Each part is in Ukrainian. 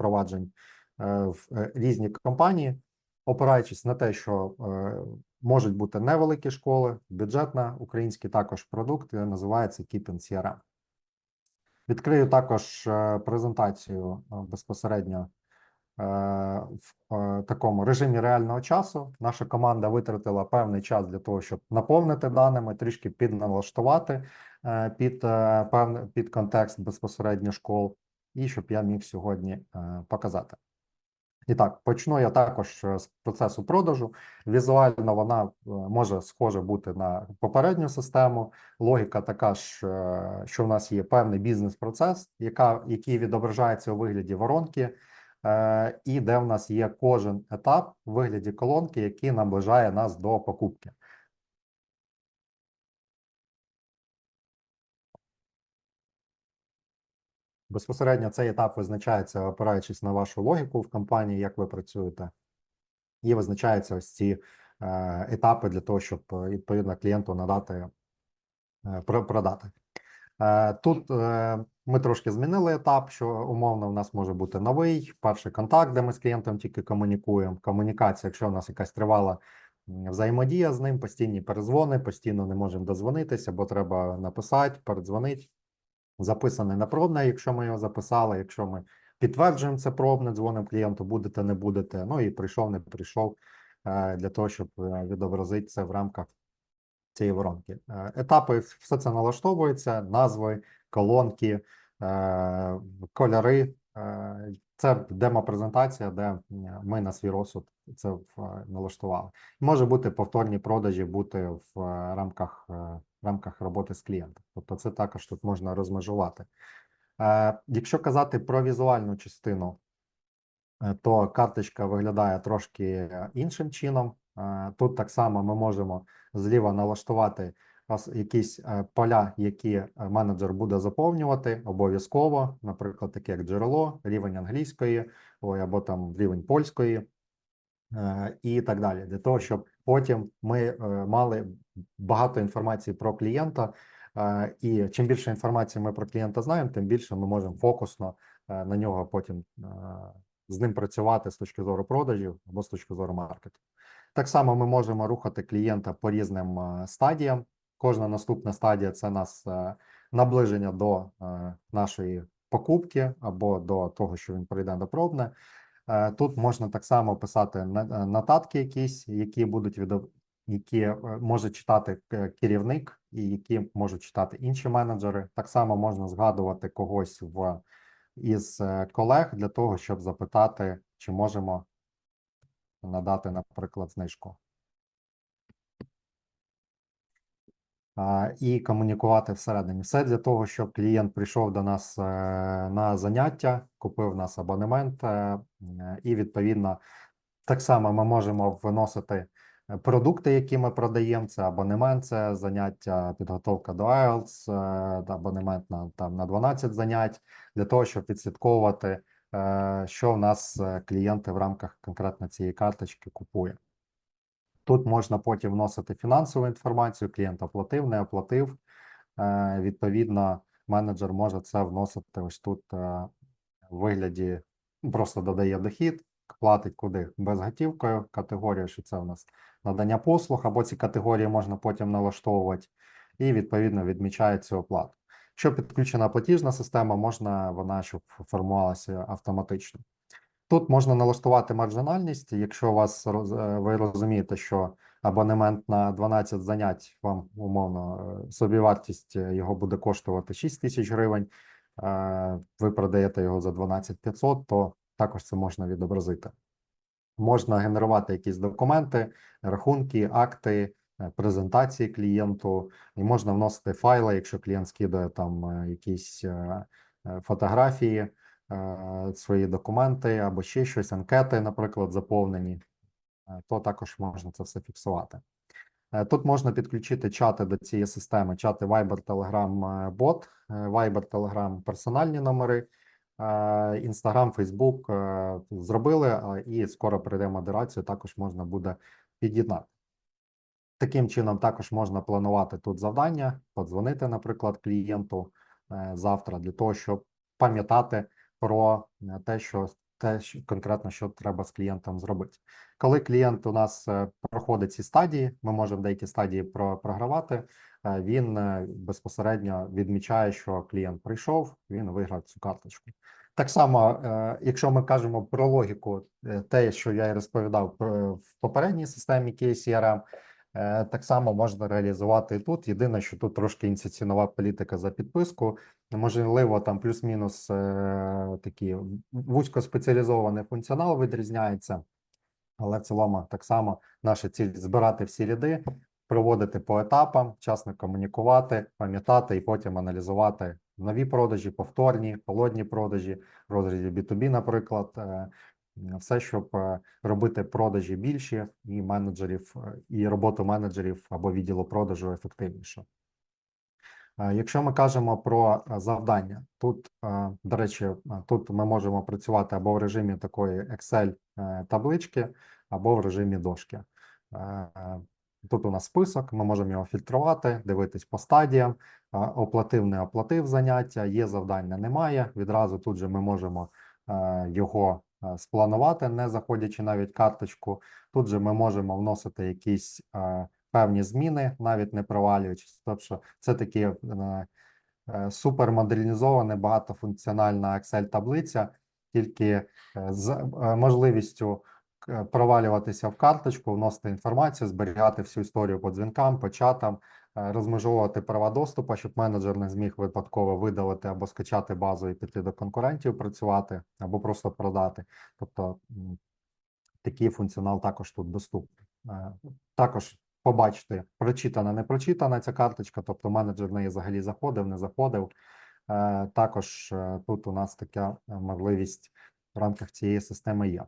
проваджень е, в е, різні компанії, опираючись на те, що е, можуть бути невеликі школи, бюджетна український також продукт називається Keepin CRM. Відкрию також презентацію безпосередньо в такому режимі реального часу. Наша команда витратила певний час для того, щоб наповнити даними, трішки підналаштувати під під контекст безпосередньо школ, і щоб я міг сьогодні е, показати. І так, почну я також е, з процесу продажу. Візуально вона е, може схоже бути на попередню систему. Логіка така ж, що в нас є певний бізнес-процес, яка, який відображається у вигляді воронки, і де в нас є кожен етап у вигляді колонки, який наближає нас до покупки. Безпосередньо цей етап визначається, опираючись на вашу логіку в компанії, як ви працюєте, і визначаються ось ці е, етапи для того, щоб е, відповідно клієнту надати е, про- продати. Тут ми трошки змінили етап, що умовно в нас може бути новий перший контакт, де ми з клієнтом тільки комунікуємо. Комунікація, якщо у нас якась тривала взаємодія з ним, постійні перезвони, постійно не можемо дозвонитися, бо треба написати, передзвонити. Записане на пробне, якщо ми його записали, якщо ми підтверджуємо це пробне, дзвонимо клієнту, будете, не будете. Ну і прийшов, не прийшов е, для того, щоб е, відобразити це в рамках цієї воронки. Е, Етапи все це налаштовується, назви, колонки, кольори. Це демо-презентація, де ми на свій розсуд це налаштували. Може бути повторні продажі бути в рамках, в рамках роботи з клієнтом. Тобто це також тут можна розмежувати. Е, Якщо казати про візуальну частину, е, то карточка виглядає трошки е, іншим чином. Тут так само ми можемо зліва налаштувати якісь поля, які менеджер буде заповнювати обов'язково, наприклад, таке як джерело, рівень англійської, або там рівень польської і так далі, для того, щоб потім ми е, мали багато інформації про клієнта. е, І чим більше інформації ми про клієнта знаємо, тим більше ми можемо фокусно е, на нього потім з ним працювати з точки зору продажів або з точки зору маркетингу. Так само ми можемо рухати клієнта по різним стадіям. Кожна наступна стадія це нас наближення до нашої покупки або до того, що він прийде до пробне. Е, Тут можна так само писати е, нотатки якісь, які будуть відо- які е, може читати керівник, і які можуть читати інші менеджери. Так само можна згадувати когось в із колег для того, щоб запитати, чи можемо надати, наприклад, знижку. І комунікувати всередині. Все для того, щоб клієнт прийшов до нас е, на заняття, купив нас абонемент, е, і відповідно так само ми можемо вносити продукти, які ми продаємо. Це абонемент, це заняття, підготовка до IELTS, е, абонемент на там на 12 занять для того, щоб відслідковувати, що в нас клієнти в рамках конкретно цієї карточки купує. Тут можна потім вносити фінансову інформацію, клієнт оплатив, не оплатив. Е, Відповідно, менеджер може це вносити ось тут е, в вигляді, ну, просто додає дохід, платить куди безготівкою, категорія, що це у нас надання послуг, або ці категорії можна потім налаштовувати, і відповідно відмічає цю оплату. Якщо підключена платіжна система, можна вона щоб формувалася автоматично. Тут можна налаштувати маржинальність, якщо у вас е, ви розумієте, що абонемент на 12 занять вам умовно е, собівартість е, його буде коштувати 6 тисяч гривень, ви продаєте його за 12 500, то також це можна відобразити. Можна генерувати якісь документи, рахунки, акти, презентації клієнту, і можна вносити файли, якщо клієнт скидає там якісь фотографії, свої документи або ще щось, анкети, наприклад, заповнені, е, то також можна це все фіксувати. Е, Тут можна підключити чати до цієї системи: чати Viber, Telegram, е, е, Viber, Telegram, персональні номери, е, Instagram, Facebook е, зробили, е, і скоро прийде модерацію, також можна буде під'єднати. Таким чином, також можна планувати тут завдання, подзвонити, наприклад, клієнту е, завтра для того, щоб пам'ятати про е, те, що те, що конкретно що треба з клієнтом зробити. Коли клієнт у нас е, проходить ці стадії, ми можемо деякі стадії про- програвати. е, Він безпосередньо відмічає, що клієнт прийшов, він виграв цю карточку. Так само, якщо ми кажемо про логіку, те, що я і розповідав про в попередній системі KCRM, так само можна реалізувати і тут. Єдине, що тут трошки інституційнова політика за підписку. Можливо, там плюс-мінус е, такі вузькоспеціалізований функціонал відрізняється, але в цілому так само наша ціль збирати всі ряди, проводити по етапам, вчасно комунікувати, пам'ятати і потім аналізувати нові продажі, повторні, холодні продажі, розрізі B2B, наприклад. Все, щоб е, робити продажі більші і менеджерів, е, і роботу менеджерів або відділу продажу ефективніше. Е, Якщо ми кажемо про завдання, тут, до речі, тут ми можемо працювати або в режимі такої Excel е, таблички, або в режимі дошки. Тут у нас список, ми можемо його фільтрувати, дивитись по стадіям, оплатив, не оплатив заняття, є завдання, немає. Відразу тут же ми можемо його спланувати, не заходячи навіть карточку. Тут же ми можемо вносити якісь е, певні зміни, навіть не провалюючись. Тобто це такі е, е, супермодернізована, багатофункціональна Excel-таблиця, тільки е, з е, можливістю провалюватися в карточку, вносити інформацію, зберігати всю історію по дзвінкам, по чатам, е, розмежовувати права доступу, щоб менеджер не зміг випадково видалити або скачати базу і піти до конкурентів працювати, або просто продати. Тобто такий функціонал також тут доступний. Е, Також побачити, прочитана, не прочитана ця карточка, тобто менеджер в неї взагалі заходив, не заходив. Е, Також тут у нас така можливість в рамках цієї системи є.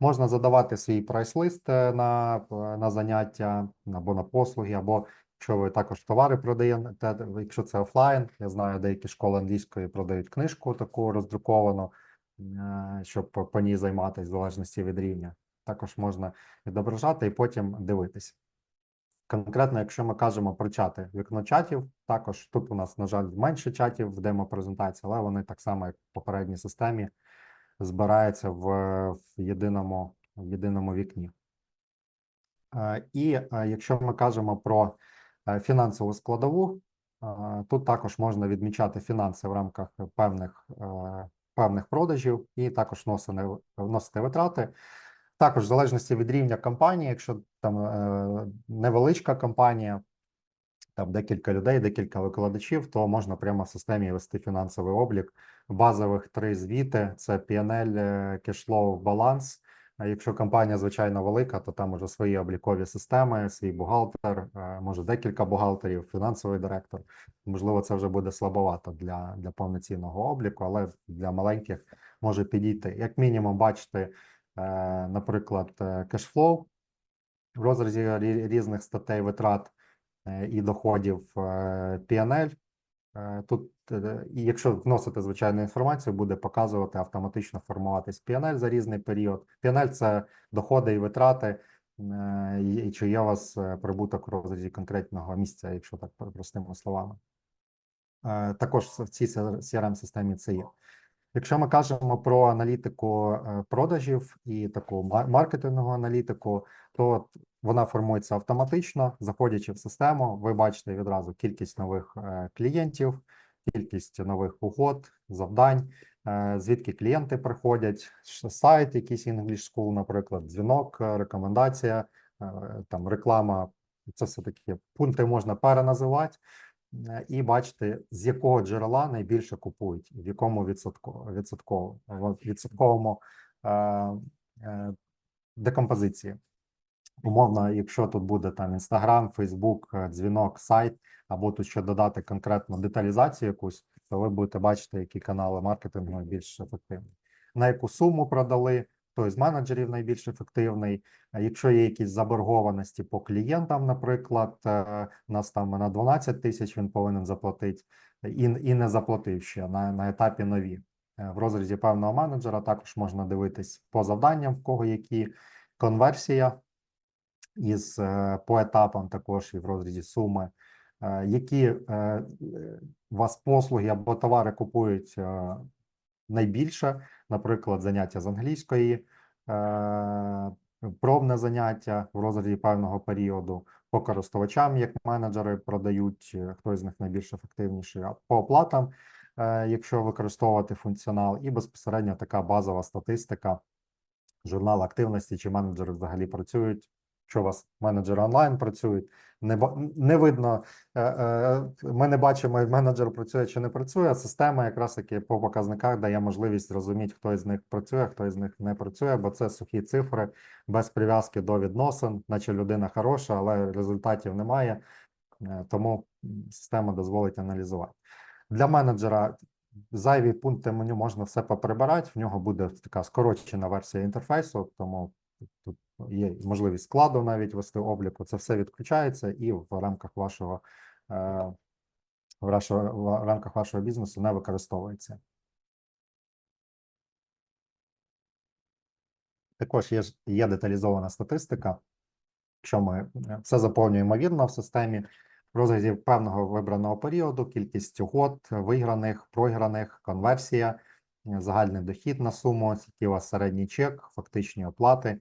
Можна задавати свій прайс-лист на, на заняття або на послуги, або якщо ви також товари продаєте, якщо це офлайн, я знаю, деякі школи англійської продають книжку таку роздруковану, е, щоб по ній займатися в залежності від рівня. Також можна відображати і потім дивитись. Конкретно, якщо ми кажемо про чати, вікно чатів, також тут у нас, на жаль, менше чатів в демо-презентації, але вони так само, як в попередній системі, збираються в, в єдиному, в єдиному вікні. Е, І е, якщо ми кажемо про фінансову складову, е, тут також можна відмічати фінанси в рамках певних, е, певних продажів і також вносити, витрати. Також в залежності від рівня компанії, якщо там е, невеличка компанія, там декілька людей, декілька викладачів, то можна прямо в системі вести фінансовий облік. Базових три звіти: це PNL, е, кешфлоу, баланс. А якщо компанія звичайно велика, то там уже свої облікові системи, свій бухгалтер, е, може декілька бухгалтерів, фінансовий директор. Можливо, це вже буде слабовато для, для повноцінного обліку, але для маленьких може підійти. Як мінімум, бачити, е, наприклад, е, кешфлоу в розрізі різних статей витрат і доходів PNL. Е, Тут, е, якщо вносити звичайну інформацію, буде показувати автоматично формуватись PNL за різний період. PNL – це доходи і витрати, е, і чи є у вас прибуток в розрізі конкретного місця, якщо так простими словами. Також в цій CRM-системі це є. Якщо ми кажемо про аналітику продажів і таку маркетингову аналітику, то вона формується автоматично, заходячи в систему, ви бачите відразу кількість нових е, клієнтів, кількість нових угод, завдань, е, звідки клієнти приходять, сайт, якийсь English School, наприклад, дзвінок, е, рекомендація, там реклама. Це все такі пункти можна переназивати і бачити, з якого джерела найбільше купують, в якому відсотку, відсотково, відсотковому е, е, декомпозиції. Умовно, якщо тут буде там Інстаграм, Фейсбук, дзвінок, сайт, або тут ще додати конкретно деталізацію якусь, то ви будете бачити, які канали маркетингу більш ефективні. На яку суму продали, хто із менеджерів найбільш ефективний. Якщо є якісь заборгованості по клієнтам, наприклад, е, нас там на 12 тисяч він повинен заплатити і, і не заплатив ще на, на етапі нові. Е, В розрізі певного менеджера також можна дивитись по завданням, в кого які конверсія із е, по етапам також і в розрізі суми, Е, які е, вас послуги або товари купують найбільше. наприклад, заняття з англійської, пробне заняття в розрізі певного періоду, по користувачам, як менеджери продають, е, хто з них найбільш ефективніший, по оплатам, якщо використовувати функціонал, і безпосередньо така базова статистика, журнал активності, чи менеджери взагалі працюють. Що у вас менеджери онлайн працюють, не не видно. е, е, Ми не бачимо, менеджер працює чи не працює. Система якраз таки по показниках дає можливість зрозуміти, хто із них працює, хто із них не працює, бо це сухі цифри без прив'язки до відносин, наче людина хороша, але результатів немає. Е, Тому система дозволить аналізувати. Для менеджера зайві пункти меню можна все поприбирати. В нього буде така скорочена версія інтерфейсу, тому тут є можливість складу навіть вести обліку. Це все відключається і в рамках вашого е, в рамках вашого бізнесу не використовується. Також є, є деталізована статистика. Якщо ми е, все заповнюємо вірно в системі, в розрізі певного вибраного періоду, кількість угод, виграних, програних, конверсія, е, загальний дохід на суму, вас середній чек, фактичні оплати.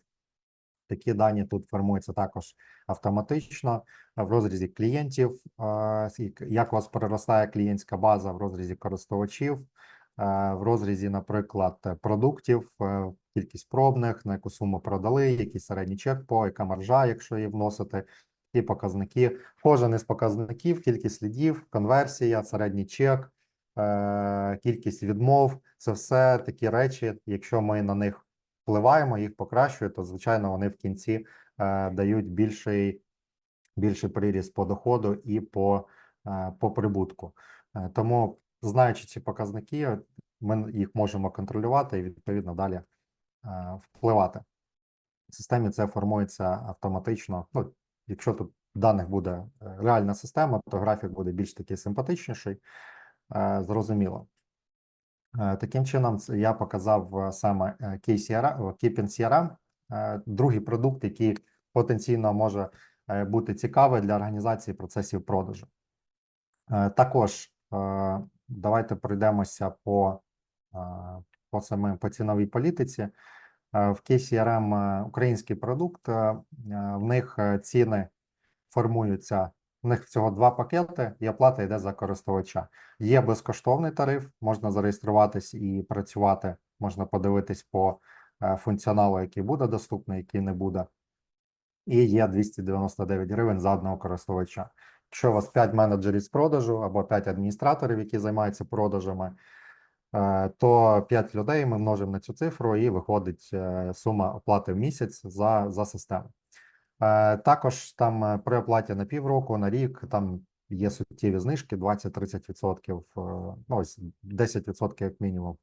Такі дані тут формуються також автоматично в розрізі клієнтів, як у вас переростає клієнтська база в розрізі користувачів, в розрізі, наприклад, продуктів, е, кількість пробних, на яку суму продали, який середній чек по, яка маржа, якщо її вносити, і показники. Кожен із показників, кількість слідів, конверсія, середній чек, е, кількість відмов це все такі речі, якщо ми на них впливаємо, їх покращує, то звичайно вони в кінці е, дають більший, більший приріст по доходу і по, е, по прибутку. Е, тому, знаючи ці показники, ми їх можемо контролювати і відповідно далі е, впливати. В системі це формується автоматично. Ну, якщо тут даних буде е, реальна система, то графік буде більш такий симпатичніший, е, зрозуміло. Е, Таким чином, я показав е, саме е, Keeping CRM, другий продукт, який потенційно може бути цікавий для організації процесів продажу. Також давайте пройдемося по, по самим по ціновій політиці. В KCRM український продукт, в них ціни формуються. У них всього два пакети, і оплата йде за користувача. Є безкоштовний тариф, можна зареєструватись і працювати. Можна подивитись по е, функціоналу, який буде доступний, який не буде. І є 299 гривень за одного користувача. Якщо у вас 5 менеджерів з продажу або 5 адміністраторів, які займаються продажами, е, то 5 людей ми множимо на цю цифру і виходить е, сума оплати в місяць за, за систему. Е, Також там е, при оплаті на півроку, на рік, там є суттєві знижки 20-30%, е, ну ось 10% як мінімум,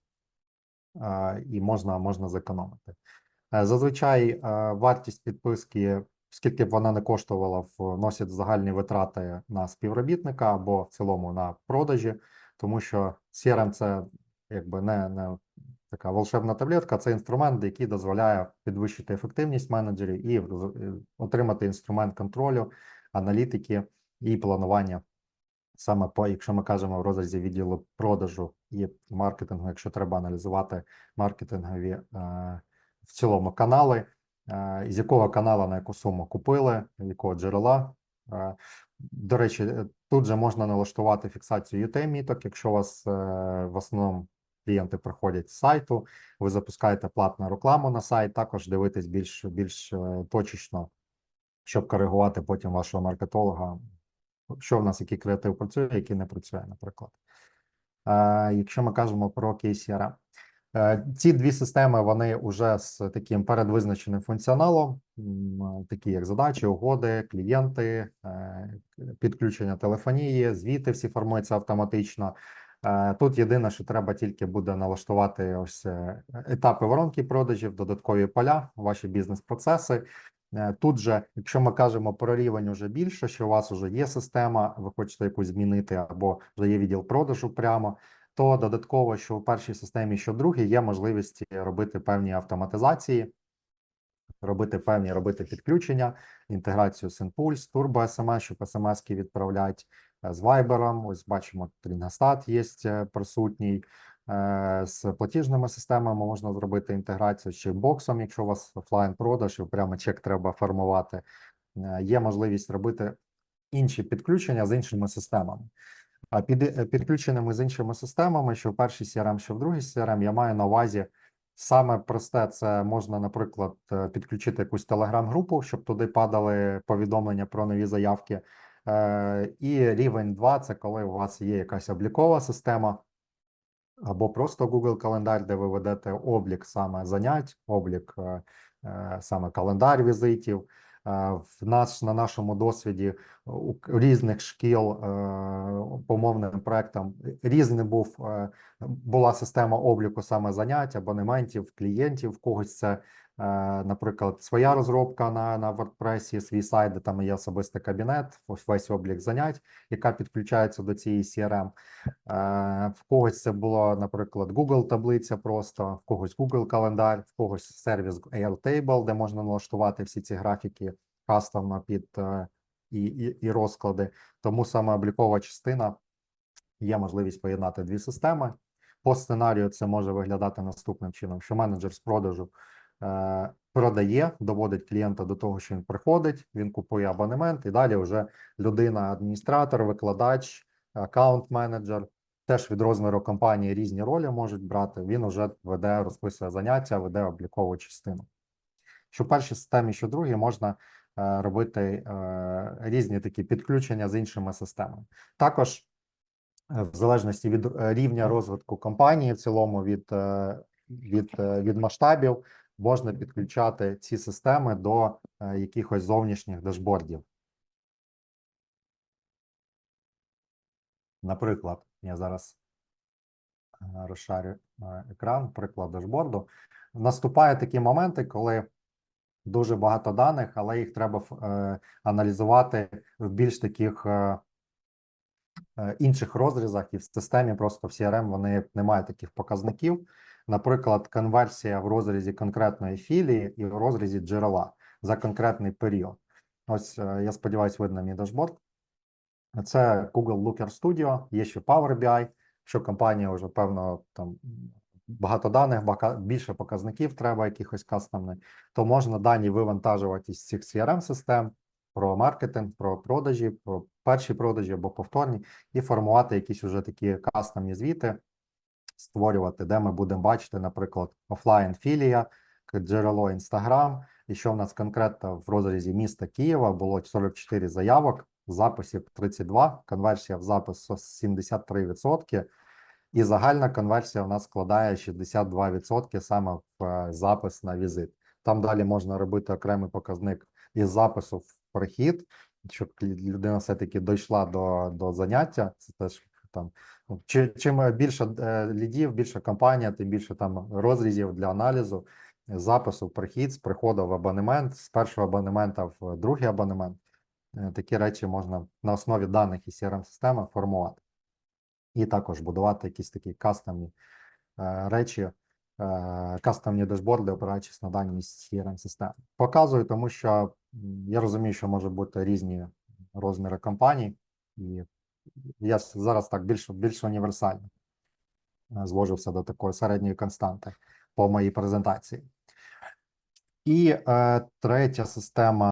і можна, можна зекономити. Зазвичай вартість підписки, скільки б вона не коштувала, вносять загальні витрати на співробітника або в цілому на продажі, тому що CRM це якби не, не така волшебна таблетка, це інструмент, який дозволяє підвищити ефективність менеджерів і е, отримати інструмент контролю, аналітики і планування. Саме по, якщо ми кажемо в розрізі відділу продажу і маркетингу, якщо треба аналізувати маркетингові е, в цілому канали, е, з якого канала на яку суму купили, якого джерела. Е, До речі, тут же можна налаштувати фіксацію UTM міток, якщо у вас в основному клієнти приходять з сайту, ви запускаєте платну рекламу на сайт, також дивитись більш, більш е, точечно, щоб коригувати потім вашого маркетолога, що в нас, який креатив працює, який не працює, наприклад. Е, Якщо ми кажемо про KCRM. Е, Ці дві системи вони вже з таким передвизначеним функціоналом, такі як задачі, угоди, клієнти, підключення телефонії, звіти всі формуються автоматично. Е, Тут єдине, що треба тільки буде налаштувати ось е, етапи воронки продажів, додаткові поля, ваші бізнес-процеси. Е, Тут же, якщо ми кажемо про рівень уже більше, що у вас вже є система, ви хочете якусь змінити, або вже є відділ продажу прямо, то додатково, що в першій системі, що в другій, є можливість робити певні автоматизації, робити певні робити підключення, інтеграцію з Impulse, Turbo SMS, щоб SMS-ки відправляти е, з Viber. Ось бачимо, Трінгостат є е, присутній. Е, З платіжними системами можна зробити інтеграцію з чекбоксом, якщо у вас офлайн продаж, і прямо чек треба формувати. Е, Є можливість робити інші підключення з іншими системами. А під е, підключеними з іншими системами, що в першій CRM, що в другій CRM, я маю на увазі саме просте, це можна, наприклад, е, підключити якусь телеграм-групу, щоб туди падали повідомлення про нові заявки. Е, І рівень 2 – це коли у вас є якась облікова система, або просто Google календар, де ви ведете облік саме занять, облік е, е, саме календар візитів. В нас на нашому досвіді у різних шкіл по мовним проектам різний був була система обліку саме занять, абонементів, клієнтів. В когось це, наприклад, своя розробка на, на WordPress, свій сайт, де там є особистий кабінет, весь облік занять, яка підключається до цієї CRM. Е, В когось це було, наприклад, Google таблиця просто, в когось Google календар, в когось сервіс Airtable, де можна налаштувати всі ці графіки кастомно під е, і, і, і розклади. Тому саме облікова частина є можливість поєднати дві системи. По сценарію це може виглядати наступним чином, що менеджер з продажу е, продає, доводить клієнта до того, що він приходить, він купує абонемент, і далі вже людина, адміністратор, викладач, аккаунт-менеджер, теж від розміру компанії різні ролі можуть брати. Він вже веде, розписує заняття, веде облікову частину. Що в першій системі, що в другій, можна е, робити е, різні такі підключення з іншими системами. Також е, в залежності від е, рівня розвитку компанії, в цілому від, е, від, е, від масштабів, можна підключати ці системи до е, якихось зовнішніх дашбордів. Наприклад, я зараз е, розшарю е, екран, приклад дашборду. Наступають такі моменти, коли дуже багато даних, але їх треба аналізувати в більш таких інших розрізах, і в системі просто в CRM вони не мають таких показників. Наприклад, конверсія в розрізі конкретної філії і в розрізі джерела за конкретний період. Ось е, я сподіваюся, видно мій дашборд. Це Google Looker Studio, є ще Power BI. Якщо компанія вже певно там багато даних, більше показників треба якихось кастомних, то можна дані вивантажувати з цих CRM систем про маркетинг, про продажі, про перші продажі або повторні, і формувати якісь уже такі кастомні звіти, створювати, де ми будемо бачити, наприклад, офлайн філія, джерело Instagram, і що в нас конкретно в розрізі міста Києва було 44 заявок, записів 32, конверсія в запис 73%, і загальна конверсія в нас складає 62% саме в е, запис на візит. Там далі можна робити окремий показник із запису в прихід, щоб людина все-таки дійшла до, до заняття. Це теж там ну, чим більше е, лідів, більше компанія, тим більше там розрізів для аналізу, запису прихід, з приходу в абонемент, з першого абонемента в другий абонемент. Е, Такі речі можна на основі даних із crm системи формувати. І також будувати якісь такі кастомні е, речі, кастомні дашборди, опираючись на дані crm системи. Показую, тому що я розумію, що може бути різні розміри компаній, і я зараз так більш, більш універсально е, звожився до такої середньої константи по моїй презентації. І е, третя система